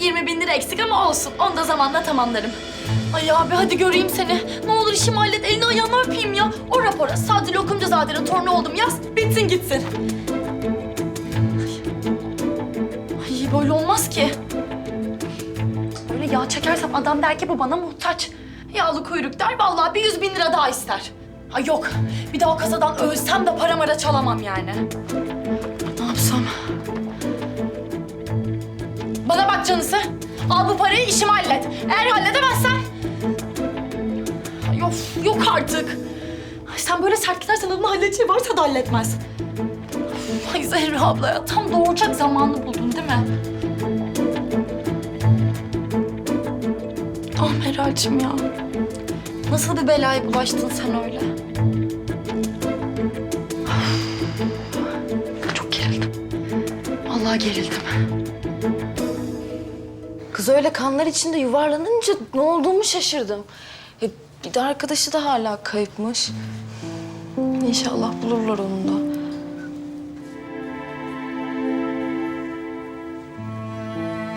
20 bin lira eksik ama olsun. Onu da zamanla tamamlarım. Ay abi hadi göreyim seni. Ne olur işimi hallet. Elini ayağını öpeyim ya. O rapora Sadri Lokumcuzade'nin torunu oldum yaz. Bitsin gitsin. Ay, ay böyle olmaz ki. Böyle yağ çekersem adam der ki bu bana muhtaç. Yağlı kuyruk der vallahi bir yüz bin lira daha ister. Ay yok bir daha o kasadan ölsem de para mara çalamam yani. Ne yapsam? Bana bak canısı. Al bu parayı işimi hallet. Eğer halledemezsen... Ay of yok artık. Sen böyle sert gidersen onun halledeceği varsa da halletmez. Ay Zehra abla ya tam doğuracak zamanını buldun değil mi? Ah Meral'cim ya. Nasıl bir belaya bulaştın sen öyle? Çok gerildim. Vallahi gerildim. Kız öyle kanlar içinde yuvarlanınca ne olduğumu şaşırdım. E, bir de arkadaşı da hala kayıpmış. İnşallah bulurlar onu da.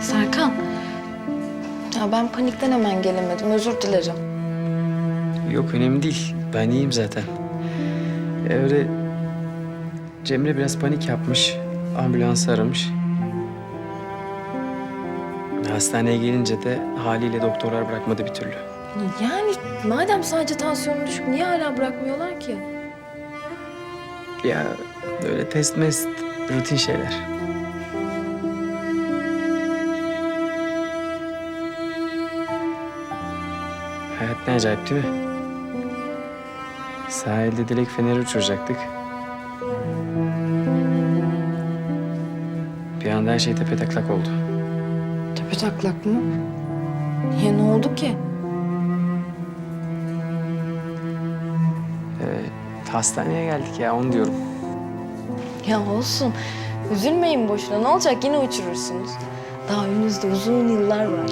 Serkan. Ya ben panikten hemen gelemedim. Özür dilerim. Yok önemli değil. Ben iyiyim zaten. E, Öyle Cemre biraz panik yapmış. Ambulansı aramış. Hastaneye gelince de haliyle doktorlar bırakmadı bir türlü. Yani madem sadece tansiyonu düşük niye hala bırakmıyorlar ki? Ya öyle test mest rutin şeyler. Hayat ne acayip değil mi? Sahilde dilek feneri uçuracaktık. Bir anda her şey tepetaklak oldu. Tepe taklak mı? Niye ne oldu ki? Evet, hastaneye geldik ya onu diyorum. Ya olsun. Üzülmeyin boşuna. Ne olacak yine uçurursunuz. Daha önünüzde uzun yıllar var.